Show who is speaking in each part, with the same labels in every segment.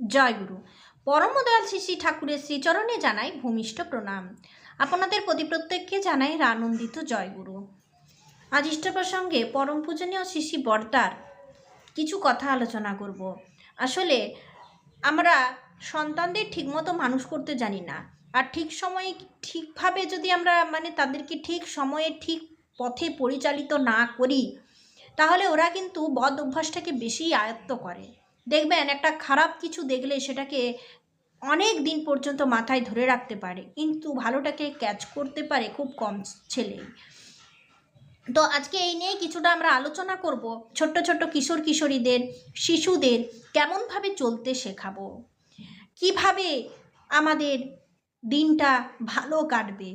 Speaker 1: জয় গুরু পরমদয়াল শ্রী শ্রী ঠাকুরের শ্রীচরণে জানাই ভূমিষ্ঠ প্রণাম। আপনাদের প্রতি প্রত্যেককে জানাই আনন্দিত জয় গুরু আজ ইষ্ট প্রসঙ্গে পরম পূজনীয় শ্রী শ্রী বর্তার কিছু কথা আলোচনা করব। আসলে আমরা সন্তানদের ঠিকমতো মানুষ করতে জানি না। আর ঠিক সময়ে ঠিকভাবে যদি আমরা মানে তাদেরকে ঠিক সময়ে ঠিক পথে পরিচালিত না করি, তাহলে ওরা কিন্তু বদ অভ্যাসটাকে বেশি আয়ত্ত করে। দেখবেন একটা খারাপ কিছু দেখলে সেটাকে অনেক দিন পর্যন্ত মাথায় ধরে রাখতে পারে। কিন্তু ভালোটাকে ক্যাচ করতে পারে খুব কম ছেলে তো আজকে এই নিয়ে কিছুটা আমরা আলোচনা করব। ছোট্ট ছোট্ট কিশোর কিশোরীদের, শিশুদের কেমনভাবে চলতে শেখাবো? কীভাবে আমাদের দিনটা ভালো কাটবে?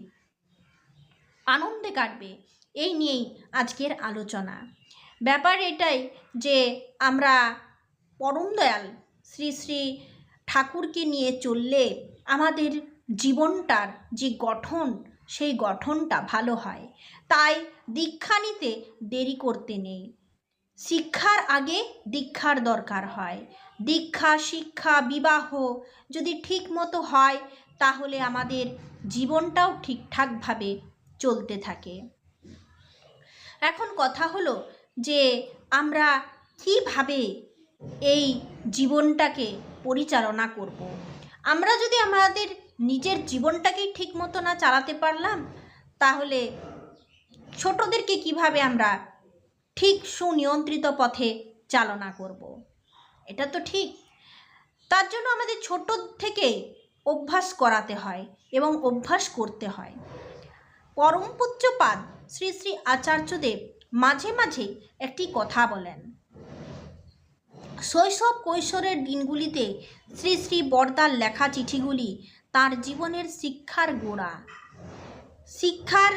Speaker 1: আনন্দে কাটবে? এই নিয়েই আজকের আলোচনা। ব্যাপার এটাই যে আমরা পরম দয়াল শ্রী শ্রী ঠাকুরকে নিয়ে চললে আমাদের জীবনটার যে গঠন, সেই গঠনটা ভালো হয়। তাই দীক্ষা নিতে দেরি করতে নেই। শিক্ষার আগে দীক্ষার দরকার হয়। দীক্ষা, শিক্ষা, বিবাহ যদি ঠিক মতো হয়, তাহলে আমাদের জীবনটাও ঠিকঠাকভাবে চলতে থাকে। এখন কথা হলো যে আমরা কীভাবে এই জীবনটাকে পরিচালনা করব। আমরা যদি আমাদের নিজের জীবনটাকেই ঠিক মতো না চালাতে পারলাম, তাহলে ছোটদেরকে কীভাবে আমরা ঠিক সুনিয়ন্ত্রিত পথে চালনা করব। এটা তো ঠিক তার জন্য আমাদের ছোট থেকে অভ্যাস করাতে হয় এবং অভ্যাস করতে হয় পরম পূজ্যপাদ শ্রী শ্রী আচার্যদেব মাঝে মাঝে একটি কথা বলেন শৈশব কৈশোরের দিনগুলিতে শ্রী শ্রী বর্দার লেখা চিঠিগুলি তার জীবনের শিক্ষার গোড়া। শিক্ষার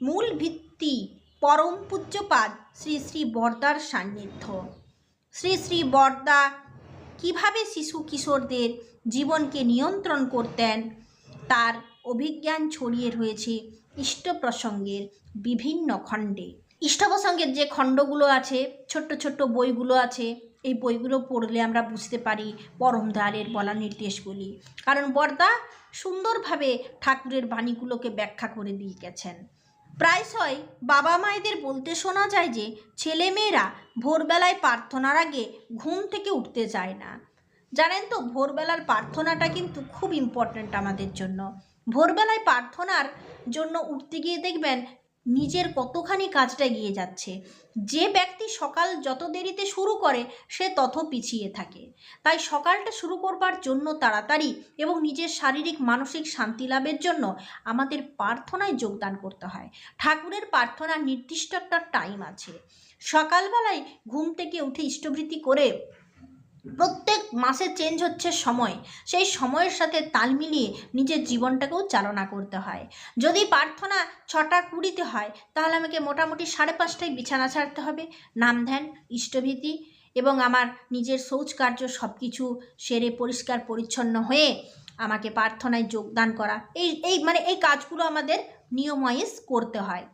Speaker 1: মূল ভিত্তি পরম পূজ্যপাদ শ্রী শ্রী বর্দার সান্নিধ্য। শ্রী শ্রী বর্দা কীভাবে শিশু কিশোরদের জীবনকে নিয়ন্ত্রণ করতেন, তার অভিজ্ঞান ছড়িয়ে রয়েছে ইষ্ট প্রসঙ্গের বিভিন্ন খণ্ডে। ইষ্ট প্রসঙ্গের যে খণ্ডগুলো আছে, ছোট্ট ছোট্ট বইগুলো আছে এই বইগুলো পড়লে আমরা বুঝতে পারি পরম দয়ালের বলা নির্দেশগুলি। কারণ বর্দা সুন্দরভাবে ঠাকুরের বাণীগুলোকে ব্যাখ্যা করে দিয়ে গেছেন প্রায়শই বাবা মায়েদের বলতে শোনা যায় যে, ছেলেমেয়েরা ভোরবেলায় প্রার্থনার আগে ঘুম থেকে উঠতে চায় না। জানেন তো, ভোরবেলার প্রার্থনাটা কিন্তু খুব ইম্পর্ট্যান্ট আমাদের জন্য। ভোরবেলায় প্রার্থনার জন্য উঠতে গিয়ে দেখবেন নিজের কতখানি কাজটা এগিয়ে যাচ্ছে। যে ব্যক্তি সকাল যত দেরিতে শুরু করে, সে তত পিছিয়ে থাকে। তাই সকালটা শুরু করবার জন্য তাড়াতাড়ি এবং নিজের শারীরিক, মানসিক শান্তি লাভের জন্য আমাদের প্রার্থনায় যোগদান করতে হয়। ঠাকুরের প্রার্থনার নির্দিষ্ট একটা টাইম আছে। সকালবেলায় ঘুম থেকে উঠে ইষ্টভৃতি করে প্রত্যেক মাসে চেঞ্জ হচ্ছে সময়। সেই সময়ের সাথে তাল মিলিয়ে নিজের জীবনটাকেও চালনা করতে হয়। যদি প্রার্থনা ছটা কুড়িতে হয়, তাহলে আমাকে মোটামুটি সাড়ে পাঁচটায় বিছানা ছাড়তে হবে। নাম ধ্যান, ইষ্টভীতি এবং আমার নিজের শৌচকার্য সব কিছু সেরে পরিষ্কার পরিচ্ছন্ন হয়ে আমাকে প্রার্থনায় যোগদান করা। এই এই মানে এই কাজগুলো আমাদের নিয়ম করতে হয়।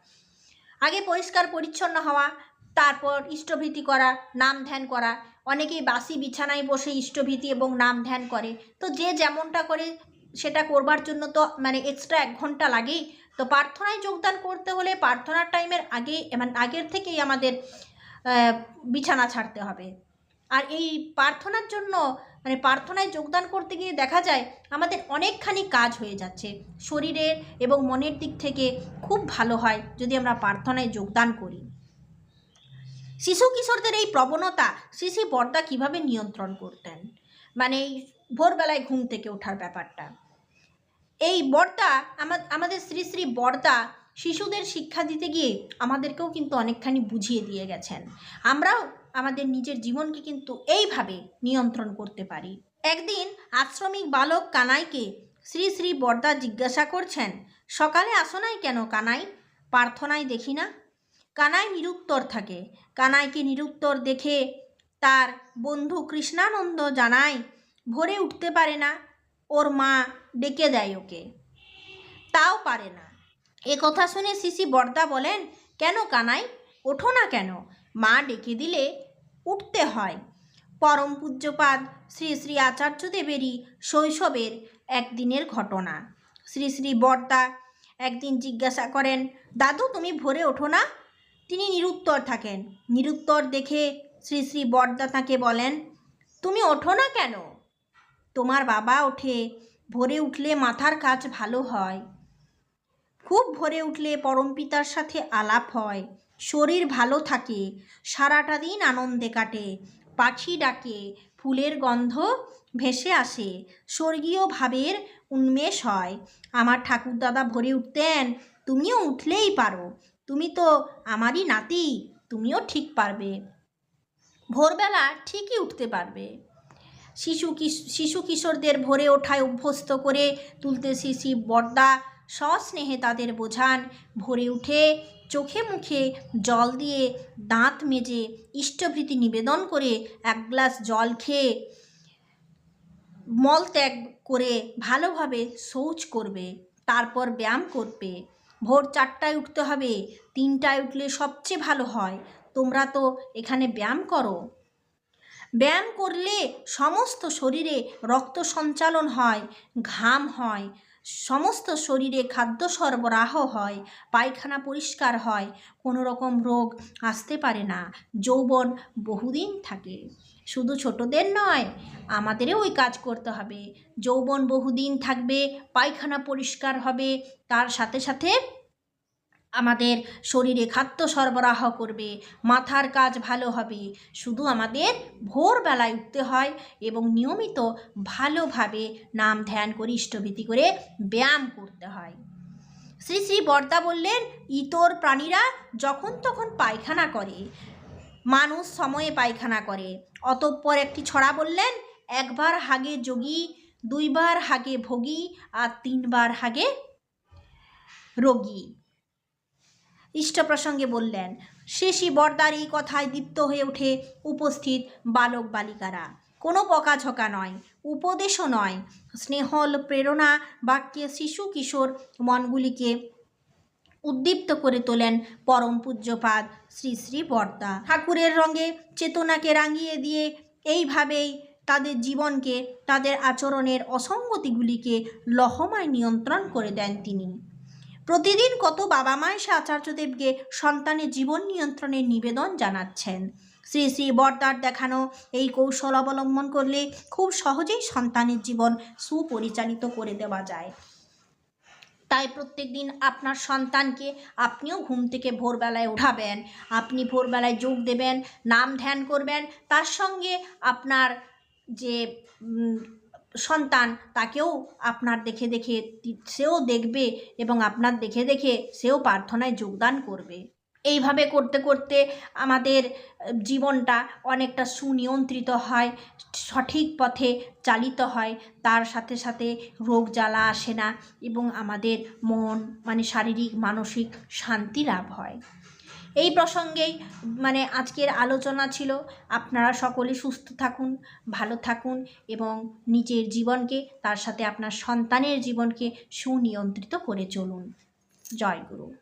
Speaker 1: আগে পরিষ্কার পরিচ্ছন্ন হওয়া তারপর ইষ্টভীতি করা, নাম ধ্যান করা। অনেকেই বাসি বিছানায় বসে ইষ্টভীতি এবং নাম ধ্যান করে। তো যে যেমনটা করে সেটা করবার জন্য তো মানে এক্সট্রা এক ঘণ্টা লাগেই। তো প্রার্থনায় যোগদান করতে হলে প্রার্থনার টাইমের আগে মানে আগের থেকেই আমাদের বিছানা ছাড়তে হবে। আর এই প্রার্থনার জন্য মানে প্রার্থনায় যোগদান করতে গিয়ে দেখা যায়, আমাদের অনেকখানি কাজ হয়ে যাচ্ছে। শরীরের এবং মনের দিক থেকে খুব ভালো হয় যদি আমরা প্রার্থনায় যোগদান করি। শিশু কিশোরদের এই প্রবণতা শিশি বর্দা কীভাবে নিয়ন্ত্রণ করতেন? মানে এই ভোরবেলায় ঘুম থেকে ওঠার ব্যাপারটা। এই বর্দা আমাদের শ্রী শ্রী বর্দা শিশুদের শিক্ষা দিতে গিয়ে আমাদেরকেও কিন্তু অনেকখানি বুঝিয়ে দিয়ে গেছেন। আমরাও আমাদের নিজের জীবনকে কিন্তু এইভাবে নিয়ন্ত্রণ করতে পারি। একদিন আশ্রমিক বালক কানাইকে শ্রী শ্রী বর্দা জিজ্ঞাসা করছেন, সকালে আসো নাই কেন কানাই? প্রার্থনায় দেখি না? কানাই নিরুত্তর থাকে। কানাইকে নিরুত্তর দেখে তার বন্ধু কৃষ্ণানন্দ জানায়, ভোরে উঠতে পারে না, ওর মা ডেকে দেয় ওকে। তাও পারে না। এ কথা শুনে শিশি বর্দা বলেন, কেন কানাই? ওঠো না কেন? মা ডেকে দিলে উঠতে হয়। পরম পূজ্যপাদ শ্রী শ্রী আচার্যদেবেরই শৈশবের একদিনের ঘটনা। শ্রী শ্রী বর্দা একদিন জিজ্ঞাসা করেন, দাদু, তুমি ভোরে ওঠো না? তিনি নিরুত্তর থাকেন। নিরুত্তর দেখে শ্রী শ্রী বর্দা তাকে বলেন, তুমি ওঠো না কেন? তোমার বাবা ওঠে, ভোরে উঠলে মাথার কাজ ভালো হয়। খুব ভোরে উঠলে পরমপিতার সাথে আলাপ হয়। শরীর ভালো থাকে, সারাটা দিন আনন্দে কাটে। পাখি ডাকে, ফুলের গন্ধ ভেসে আসে, স্বর্গীয় ভাবের উন্মেষ হয়। আমার ঠাকুরদাদা ভরে উঠতেন, তুমিও উঠলেই পারো। তুমি তো আমারই নাতি, তুমিও ঠিক পারবে। ভোরবেলা ঠিকই উঠতে পারবে। শিশু শিশু কিশোরদের ভোরে ওঠায় অভ্যস্ত করে তুলতে শিশি বর্দা সস্নেহে তাদের বোঝান। ভোরে উঠে চোখে মুখে জল দিয়ে দাঁত মেজে ইষ্টভৃতি নিবেদন করে এক গ্লাস জল খেয়ে মলত্যাগ করে ভালোভাবে শৌচ করবে, তারপর ব্যায়াম করবে। ভোর চারটায় উঠতে হবে, তিনটায় উঠলে সবচেয়ে ভালো হয়। তোমরা তো এখানে ব্যায়াম করো। ব্যায়াম করলে সমস্ত শরীরে রক্ত সঞ্চালন হয়, ঘাম হয়, সমস্ত শরীরে খাদ্য সরবরাহ হয়, পায়খানা পরিষ্কার হয়, কোনো রকম রোগ আসতে পারে না। যৌবন বহুদিন থাকে। শুধু ছোটদের নয়, আমাদেরও ওই কাজ করতে হবে। যৌবন বহুদিন থাকবে, পায়খানা পরিষ্কার হবে, তার সাথে সাথে আমাদের শরীরে খাদ্য সরবরাহ করবে, মাথার কাজ ভালো হবে। শুধু আমাদের ভোরবেলায় উঠতে হয় এবং নিয়মিত ভালোভাবে নাম ধ্যান করে ইষ্টভীতি করে ব্যায়াম করতে হয়। শ্রী শ্রী বর্দা বললেন, ইতর প্রাণীরা যখন তখন পায়খানা করে মানুষ সময়ে পায়খানা করে। অতঃপর একটি ছড়া বললেন, একবার হাগে যোগী, দুইবার হাগে ভোগী, আর তিনবার হাগে রোগী। ইষ্ট প্রসঙ্গে বললেন, শেষী বর্দার এই কথায় দীপ্ত হয়ে ওঠে উপস্থিত বালক বালিকারা। কোনো বকাঝকা নয়, উপদেশও নয়। স্নেহল প্রেরণা বাক্যে শিশু কিশোর মনগুলিকে উদ্দীপ্ত করে তোলেন পরম পূজ্যপাদ শ্রী শ্রী বর্দা। ঠাকুরের রঙে চেতনাকে রাঙিয়ে দিয়ে এইভাবেই তাদের জীবনকে, তাদের আচরণের অসঙ্গতিগুলিকে লহমায় নিয়ন্ত্রণ করে দেন তিনি। প্রতিদিন কত বাবা মা এসে আচার্যদেবকে সন্তানের জীবন নিয়ন্ত্রণের নিবেদন জানাচ্ছেন। শ্রী শ্রী বর্দার দেখানো এই কৌশল অবলম্বন করলে খুব সহজেই সন্তানের জীবন সুপরিচালিত করে দেওয়া যায়। তাই প্রত্যেক দিন আপনার সন্তানকে আপনিও ঘুম থেকে ভোরবেলায় উঠাবেন আপনি ভোরবেলায় যোগ দেবেন, নাম ধ্যান করবেন। তার সঙ্গে আপনার যে সন্তান, তাকেও আপনার দেখে দেখে, সেও দেখবে এবং আপনার দেখে দেখে সেও প্রার্থনায় যোগদান করবে। এইভাবে করতে করতে আমাদের জীবনটা অনেকটা সুনিয়ন্ত্রিত হয়, সঠিক পথে চালিত হয়, তার সাথে সাথে রোগ জ্বালা আসে না এবং আমাদের মন মানে শারীরিক, মানসিক শান্তি লাভ হয়। এই প্রসঙ্গেই মানে আজকের আলোচনা ছিল। আপনারা সকলে সুস্থ থাকুন, ভালো থাকুন এবং নিজের জীবনকে, তার সাথে আপনার সন্তানের জীবনকে সুনিয়ন্ত্রিত করে চলুন। জয় গুরু।